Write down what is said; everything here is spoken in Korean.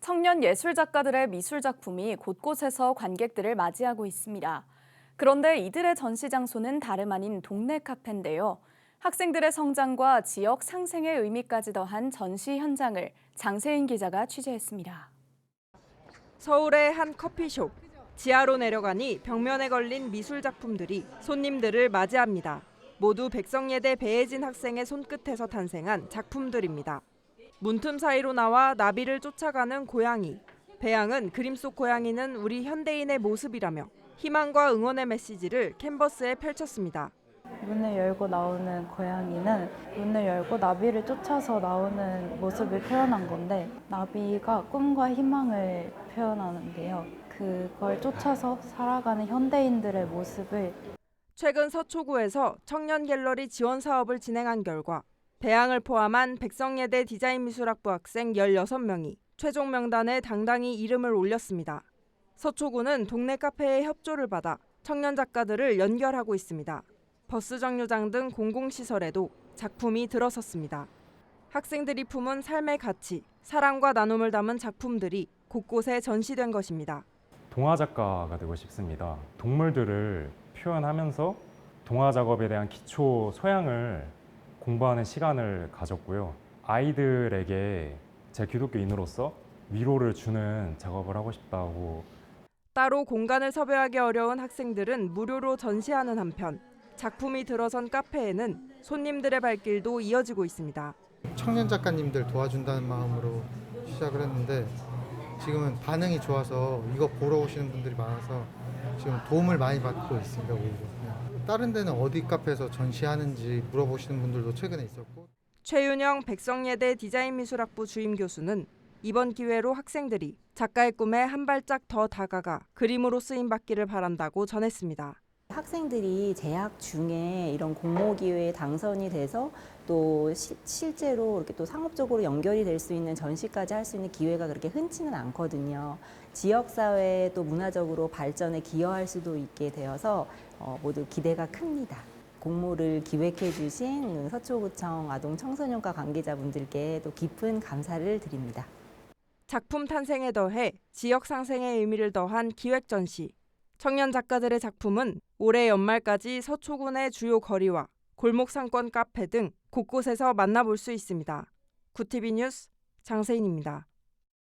청년 예술 작가들의 미술 작품이 곳곳에서 관객들을 맞이하고 있습니다. 그런데 이들의 전시 장소는 다름 아닌 동네 카페인데요. 학생들의 성장과 지역 상생의 의미까지 더한 전시 현장을 장세인 기자가 취재했습니다. 서울의 한 커피숍. 지하로 내려가니 벽면에 걸린 미술 작품들이 손님들을 맞이합니다. 모두 백성예대 배혜진 학생의 손끝에서 탄생한 작품들입니다. 문틈 사이로 나와 나비를 쫓아가는 고양이. 배양은 그림 속 고양이는 우리 현대인의 모습이라며 희망과 응원의 메시지를 캔버스에 펼쳤습니다. 문을 열고 나오는 고양이는 문을 열고 나비를 쫓아서 나오는 모습을 표현한 건데 나비가 꿈과 희망을 표현하는데요. 그걸 쫓아서 살아가는 현대인들의 모습을 최근 서초구에서 청년 갤러리 지원 사업을 진행한 결과 배양을 포함한 백성예대 디자인미술학부 학생 16명이 최종 명단에 당당히 이름을 올렸습니다. 서초구는 동네 카페의 협조를 받아 청년 작가들을 연결하고 있습니다. 버스 정류장 등 공공시설에도 작품이 들어섰습니다. 학생들이 품은 삶의 가치, 사랑과 나눔을 담은 작품들이 곳곳에 전시된 것입니다. 동화 작가가 되고 싶습니다. 동물들을 표현하면서 동화 작업에 대한 기초 소양을 공부하는 시간을 가졌고요. 아이들에게 제 기독교인으로서 위로를 주는 작업을 하고 싶다고 따로 공간을 섭외하기 어려운 학생들은 무료로 전시하는 한편 작품이 들어선 카페에는 손님들의 발길도 이어지고 있습니다. 청년 작가님들 도와준다는 마음으로 시작을 했는데 지금은 반응이 좋아서 이거 보러 오시는 분들이 많아서 지금 도움을 많이 받고 있습니다 오히려 네. 다른 데는 어디 카페에서 전시하는지 물어보시는 분들도 최근에 있었고 최윤영 백성예대 디자인미술학부 주임 교수는 이번 기회로 학생들이 작가의 꿈에 한 발짝 더 다가가 그림으로 쓰임 받기를 바란다고 전했습니다. 학생들이 재학 중에 이런 공모 기회에 당선이 돼서 또 시- 실제로 이렇게 또 상업적으로 연결이 될 수 있는 전시까지 할 수 있는 기회가 그렇게 흔치는 않거든요. 지역 사회 또 문화적으로 발전에 기여할 수도 있게 되어서 어, 모두 기대가 큽니다. 공모를 기획해 주신 서초구청 아동 청소년과 관계자분들께 또 깊은 감사를 드립니다. 작품 탄생에 더해 지역 상생의 의미를 더한 기획 전시. 청년 작가들의 작품은 올해 연말까지 서초군의 주요 거리와 골목 상권 카페 등 곳곳에서 만나볼 수 있습니다. 구티비 뉴스 장세인입니다.